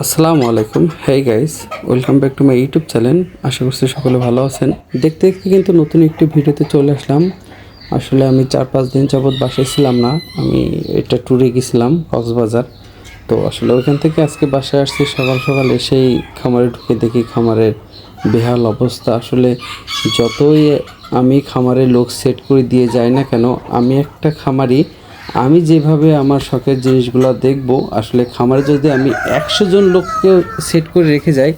আসসালামু আলাইকুম। Hey guys welcome back to my YouTube channel আশা করছি সকলে ভালো আছেন। দেখতে দেখতে কিন্তু নতুন একটি ভিডিওতে চলে আসলাম। আসলে আমি চার পাঁচ দিন যাবৎ বাসায় ছিলাম না। আমি এটা ট্যুরে গেছিলাম, কক্সবাজার। তো আসলে ওইখান থেকে আজকে বাসায় আসছি। সকাল সকাল এসেই খামারে ঢুকে দেখি খামারের বেহাল অবস্থা। আসলে যতই আমি খামারে লোক সেট করে দিয়ে যাই না কেন, আমি একটা খামারি আমি যেভাবে আমার শখের জিনিসগুলো দেখব, আসলে খামারে যদি আমি একশো জন লোককে সেট করে রেখে যাই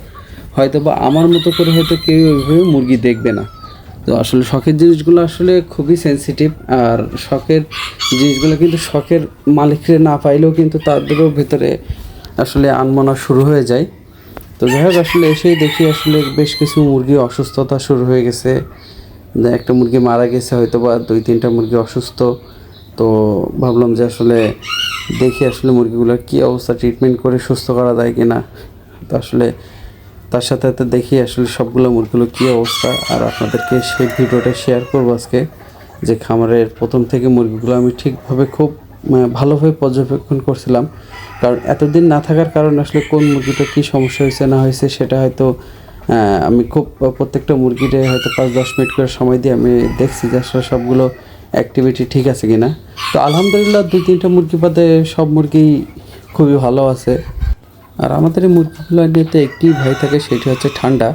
হয়তো বা আমার মতো করে হয়তো কেউ ওইভাবে মুরগি দেখবে না। তো আসলে শখের জিনিসগুলো আসলে খুবই সেনসিটিভ আর শখের জিনিসগুলো কিন্তু শখের মালিকরে না পাইলেও কিন্তু তাদেরও ভেতরে আসলে আনমনা শুরু হয়ে যায়। তো যাই হোক, আসলে এসেই দেখি আসলে বেশ কিছু মুরগি অসুস্থতা শুরু হয়ে গেছে। একটা মুরগি মারা গেছে হয়তো বা দুই তিনটা মুরগি অসুস্থ। তো ভাবলাম যে আসলে দেখি আসলে মুরগিগুলোর কী অবস্থা ট্রিটমেন্ট করে সুস্থ করা যায় কি না তো আসলে তার সাথে সাথে দেখি আসলে সবগুলো মুরগিগুলো কী অবস্থা। আর আপনাদেরকে সেই ভিডিওটা শেয়ার করব আজকে, যে খামারের প্রথম থেকে মুরগিগুলো আমি ঠিকভাবে খুব মানে ভালোভাবে পর্যবেক্ষণ করছিলাম। কারণ এতদিন না থাকার কারণে আসলে কোন মুরগিটা কী সমস্যা হয়েছে, না হয়েছে, সেটা হয়তো আমি খুব প্রত্যেকটা মুরগিরে হয়তো পাঁচ দশ মিনিট করে সময় দিয়ে আমি দেখছি যে আসলে সবগুলো অ্যাক্টিভিটি ঠিক আছে কি না তো আলহামদুলিল্লাহ দুই তিনটা মুরগি বাদে সব মুরগি খুবই ভালো আছে। আর আমাদের এই মুরগিগুলো নিয়ে একটি ভয় থাকে, সেটি হচ্ছে ঠান্ডা।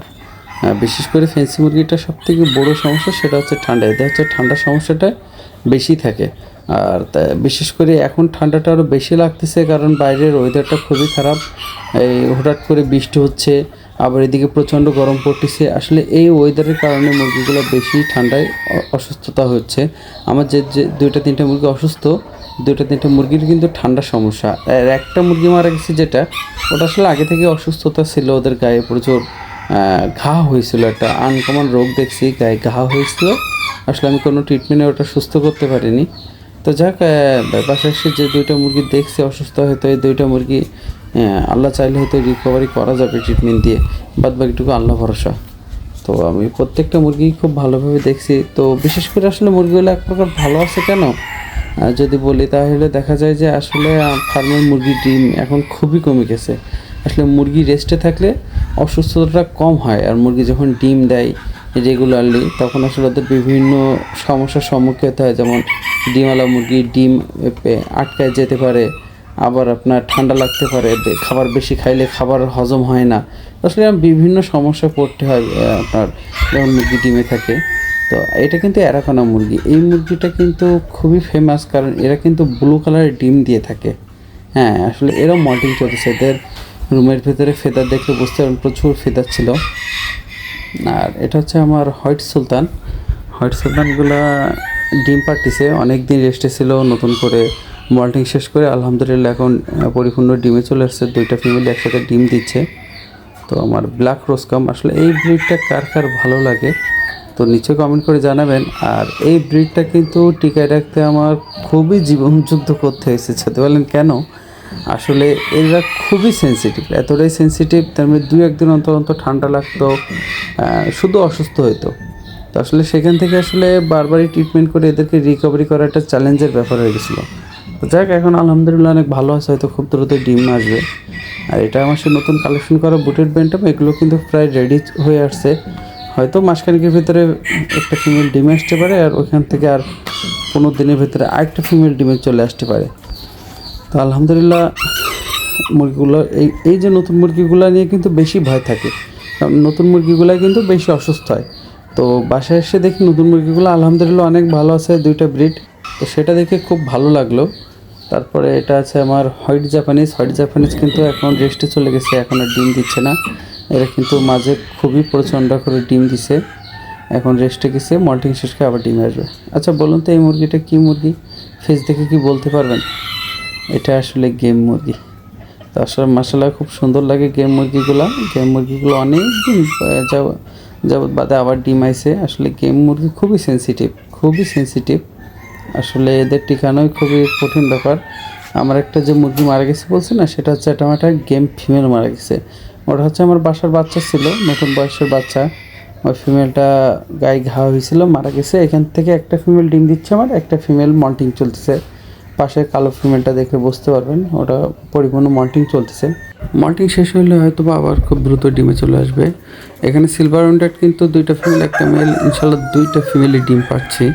বিশেষ করে ফেন্সি মুরগিটা সব থেকে বড়ো সমস্যা সেটা হচ্ছে ঠান্ডা। এতে হচ্ছে ঠান্ডার সমস্যাটা বেশি থাকে। আর বিশেষ করে এখন ঠান্ডাটা আরও বেশি লাগতেছে, কারণ বাইরের ওয়েদারটা খুবই খারাপ। এই হঠাৎ করে বৃষ্টি হচ্ছে আবার এদিকে প্রচণ্ড গরম পড়তেছে। আসলে এই ওয়েদারের কারণে মুরগিগুলো বেশি ঠান্ডায় অসুস্থতা হচ্ছে। আমার যে যে দুইটা, তিনটা মুরগি অসুস্থ, দুইটা, তিনটা মুরগির কিন্তু ঠান্ডার সমস্যা। আর একটা মুরগি মারা গেছে যেটা, ওটা আসলে আগে থেকে অসুস্থতা ছিল, ওদের গায়ে প্রচুর ঘা হয়েছিল, একটা আনকমন রোগ দেখছি, গায়ে ঘা হয়েছিল। আসলে আমি কোনো ট্রিটমেন্টে ওটা সুস্থ করতে পারিনি। তো যাক এসে যে দুইটা মুরগি দেখছি অসুস্থ হয়তো এই দুইটা মুরগি আহ, আল্লাহ চাইলে হয়তো রিকভারি করা যাবে ট্রিটমেন্ট দিয়ে। বাদ বাকিটুকু আল্লাহ ভরসা। তো আমি প্রত্যেকটা মুরগি খুব ভালোভাবে দেখছি। তো বিশেষ করে আসলে মুরগিগুলো এক প্রকার ভালো আছে কেন? যদি বলি তাহলে দেখা যায় যে আসলে ফার্মের মুরগির ডিম এখন খুবই কমে গেছে। আসলে মুরগি রেস্টে থাকলে অসুস্থতাটা কম হয়। আর মুরগি যখন ডিম দেয় রেগুলারলি তখন আসলে ওদের বিভিন্ন সমস্যার সম্মুখীন হতে হয়। যেমন ডিমওয়ালা মুরগি ডিম আটকায় যেতে পারে। আবার আপনার ঠান্ডা লাগতে পারে খাবার বেশি খাইলে খাবার হজম হয় না। আসলে বিভিন্ন সমস্যা পড়তে হয় আপনার যেমন মুরগি ডিমে থাকে। তো এটা কিন্তু অ্যারাকোনা মুরগি। এই মুরগিটা কিন্তু খুবই ফেমাস কারণ এরা কিন্তু ব্লু কালারের ডিম দিয়ে থাকে। হ্যাঁ আসলে এরও মল্টিং চলতেছে এদের রুমের ভেতরে ফেদার দেখলে বুঝতে পারেন প্রচুর ফেদার ছিল। আর এটা হচ্ছে আমার হোয়াইট সুলতান। হোয়াইট সুলতানগুলা ডিম পাড়তিছে অনেক দিন রেস্টে ছিল, নতুন করে মল্টিং শেষ করে আলহামদুলিল্লাহ এখন পরিপূর্ণ ডিমে চলে আসছে। দুইটা ফ্যামিলি একসাথে ডিম দিচ্ছে। তো আমার ব্ল্যাক রোজকাম আসলে এই ব্রিডটা কার কার ভালো লাগে, তো নিচে কমেন্ট করে জানাবেন। আর এই ব্রিডটা কিন্তু টিকায় রাখতে আমার খুবই জীবনযুদ্ধ করতে হয়েছে ছাতে বলেন কেন? আসলে এরা খুবই সেনসিটিভ এতটাই সেনসিটিভ তার মধ্যে দুই একদিন অন্তর অন্তর ঠান্ডা লাগতো শুধু অসুস্থ হইতো। তো আসলে সেখান থেকে আসলে বারবারই ট্রিটমেন্ট করে এদেরকে রিকভারি করা একটা চ্যালেঞ্জের ব্যাপার হয়ে গেছিল। যাক, এখন আলহামদুলিল্লাহ অনেক ভালো আছে, হয়তো খুব দ্রুত ডিম আসবে। আর এটা আমার সে নতুন কালেকশন করা বুটের ব্যান্ডাম এগুলো কিন্তু প্রায় রেডি হয়ে আসছে। হয়তো মাসখানেকের ভিতরে একটা ফিমেল ডিমে আসতে পারে, আর ওইখান থেকে আর পনেরো দিনের ভিতরে আরেকটা ফিমেল ডিমে চলে আসতে পারে। তো আলহামদুলিল্লাহ, মুরগিগুলো, এই এই যে নতুন মুরগিগুলো নিয়ে কিন্তু বেশি ভয় থাকে। কারণ নতুন মুরগিগুলো কিন্তু বেশি অসুস্থ হয়। তো বাসায় এসে দেখি নতুন মুরগিগুলো আলহামদুলিল্লাহ অনেক ভালো আছে, দুইটা ব্রিড তো সেটা দেখে খুব ভালো লাগল। তারপরে এটা আছে আমার হোয়াইট জাপানিজ। হোয়াইট জাপানিজ কিন্তু এখন রেস্টে চলে গেছে, এখন আর ডিম দিচ্ছে না। এরা কিন্তু মাঝে খুবই প্রচণ্ড করে ডিম দিছে। এখন রেস্টে গেছে, মল্টিং শেষ করে আবার ডিম আসবে। আচ্ছা বলুন তো এই মুরগিটা কী মুরগি? ফেস দেখে কি বলতে পারবেন? এটা আসলে গেম মুরগি। তো আসলে মশলা খুব সুন্দর লাগে গেম মুরগিগুলো। গেম মুরগিগুলো অনেক দিন যাব যাবৎ বাদে আবার ডিম আইছে। আসলে গেম মুরগি খুবই সেনসিটিভ খুবই সেনসিটিভ আসলে এদের টিকানোই খুবই কঠিন ব্যাপার। আমার একটা যে মুরগি মারা গেছে বলছে না, সেটা হচ্ছে একটা আমার একটা গেম ফিমেল মারা গেছে। ওটা হচ্ছে আমার বাসার বাচ্চা ছিল, নতুন বয়সের বাচ্চা। ওই ফিমেলটা গায়ে ঘা হয়েছিল, মারা গেছে। এখান থেকে একটা ফিমেল ডিম দিচ্ছে আমার, একটা ফিমেল মল্টিং চলতেছে। পাশে কালো ফিমেলটা দেখে বুঝতে পারবেন, ওটা পরিপূর্ণ মল্টিং চলতেছে। মল্টিং শেষ হলে হয়তো বা আবার খুব দ্রুত ডিমে চলে আসবে। এখানে সিলভার উন্ডেড কিন্তু দুইটা ফিমেল একটা মেল ইনশাল্লাহ দুইটা ফিমেলই ডিম পাচ্ছি।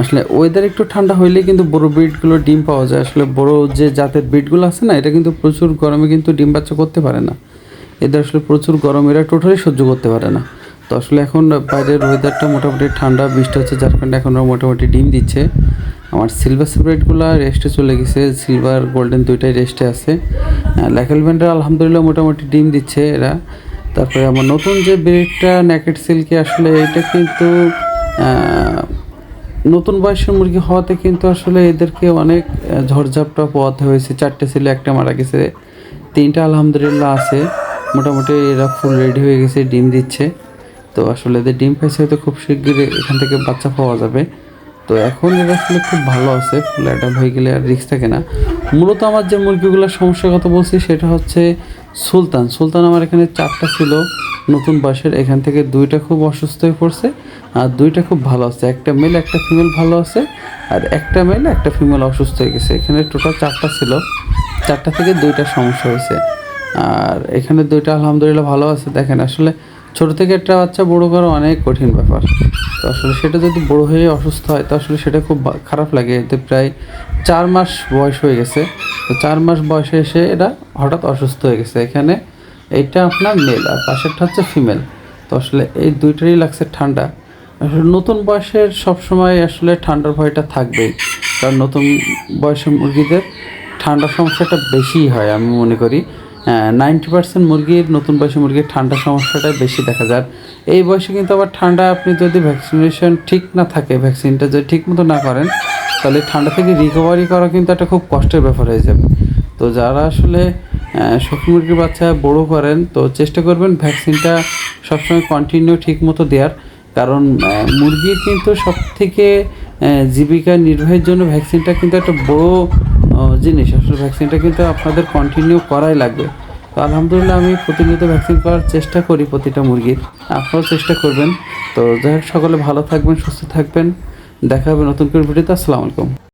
আসলে ওয়েদার একটু ঠান্ডা হইলে কিন্তু বড় ব্রিডগুলো ডিম পাওয়া যায়। আসলে বড় যে জাতের ব্রিডগুলো আছে না, এটা কিন্তু প্রচুর গরমে কিন্তু ডিম বাচ্চা করতে পারে না। এদের আসলে প্রচুর গরম, এরা টোটালি সহ্য করতে পারে না। তো আসলে এখন বাইরের ওয়েদারটা মোটামুটি ঠান্ডা, বৃষ্টি হচ্ছে, যার কারণে এখন ওরা মোটামুটি ডিম দিচ্ছে। আমার সিলভার সেপারেটগুলো রেস্টে চলে গেছে সিলভার গোল্ডেন দুইটাই রেস্টে আছে। ল্যাকেল ব্যান্ডের আলহামদুলিল্লাহ মোটামুটি ডিম দিচ্ছে এরা। তারপরে আমার নতুন যে ব্রিডটা ন্যাকেট সিল্কি আসলে এটা কিন্তু নতুন বয়সের মুরগি হওয়াতে কিন্তু আসলে এদেরকে অনেক ঝড়ঝাপটা পোয়াতে হয়েছে। চারটে ছিল একটা মারা গেছে। তিনটা আলহামদুলিল্লাহ আছে। মোটামুটি এরা ফুল রেডি হয়ে গেছে, ডিম দিচ্ছে। তো আসলে এদের ডিম পাইছে হয়তো খুব শিগগিরই এখান থেকে বাচ্চা পাওয়া যাবে। তো এখন এরা আসলে খুব ভালো আছে ফুল অ্যাডাম হয়ে গেলে আর রিস্ক থাকে না। মূলত আমার যে মুরগিগুলোর সমস্যার কথা বলছি, সেটা হচ্ছে সুলতান। সুলতান আমার এখানে চারটা ছিল, নতুন বয়সের। এখান থেকে দুইটা খুব অসুস্থ হয়ে পড়ছে আর দুইটা খুব ভালো আছে। একটা মেল একটা ফিমেল ভালো আছে আর একটা মেল একটা ফিমেল অসুস্থ হয়ে গেছে। এখানে টোটাল চারটা ছিল, চারটা থেকে দুইটা সমস্যা হয়েছে। আর এখানে দুইটা আলহামদুলিল্লাহ ভালো আছে। দেখেন আসলে ছোট থেকে একটা বাচ্চা বড় করা অনেক কঠিন ব্যাপার। তো আসলে সেটা যদি বড় হয়ে অসুস্থ হয়, তো আসলে সেটা খুব খারাপ লাগে। এতে প্রায় চার মাস বয়স হয়ে গেছে। তো চার মাস বয়সে এসে এটা হঠাৎ অসুস্থ হয়ে গেছে। এখানে এইটা আপনার মেল আর পাশেরটা হচ্ছে ফিমেল তো আসলে এই দুইটারই লাগছে ঠান্ডা। আসলে নতুন বয়সের সবসময় আসলে ঠান্ডার ভয়টা থাকবেই। কারণ নতুন বয়সের মুরগিদের ঠান্ডার সমস্যাটা বেশিই হয়, আমি মনে করি। নাইনটি পার্সেন্ট মুরগির, নতুন বয়সী মুরগির ঠান্ডা সমস্যাটা বেশি দেখা যায়। এই বয়সে কিন্তু আবার ঠান্ডা আপনি যদি ভ্যাকসিনেশন ঠিক না থাকে ভ্যাকসিনটা যদি ঠিক মতো না করেন, তাহলে ঠান্ডা থেকে রিকভারি করা কিন্তু একটা খুব কষ্টের ব্যাপার হয়ে যাবে। তো যারা আসলে শখি মুরগির বাচ্চা বড় করেন, তো চেষ্টা করবেন ভ্যাকসিনটা সবসময় কন্টিনিউ ঠিক মতো দেওয়ার কারণ মুরগির কিন্তু সব থেকে জীবিকা নির্বাহের জন্য ভ্যাকসিনটা কিন্তু একটা বড় জিনিস। আসলে ভ্যাকসিনটা কিন্তু আপনাদের কন্টিনিউ করাই লাগবে। তো আলহামদুলিল্লাহ আমি প্রতিনিয়ত ভ্যাকসিন করার চেষ্টা করি প্রতিটা মুরগির। আপনারাও চেষ্টা করবেন। তো যাই হোক, সকলে ভালো থাকবেন, সুস্থ থাকবেন। দেখা হবে নতুন করে ভিডিওতে আসসালামু আলাইকুম।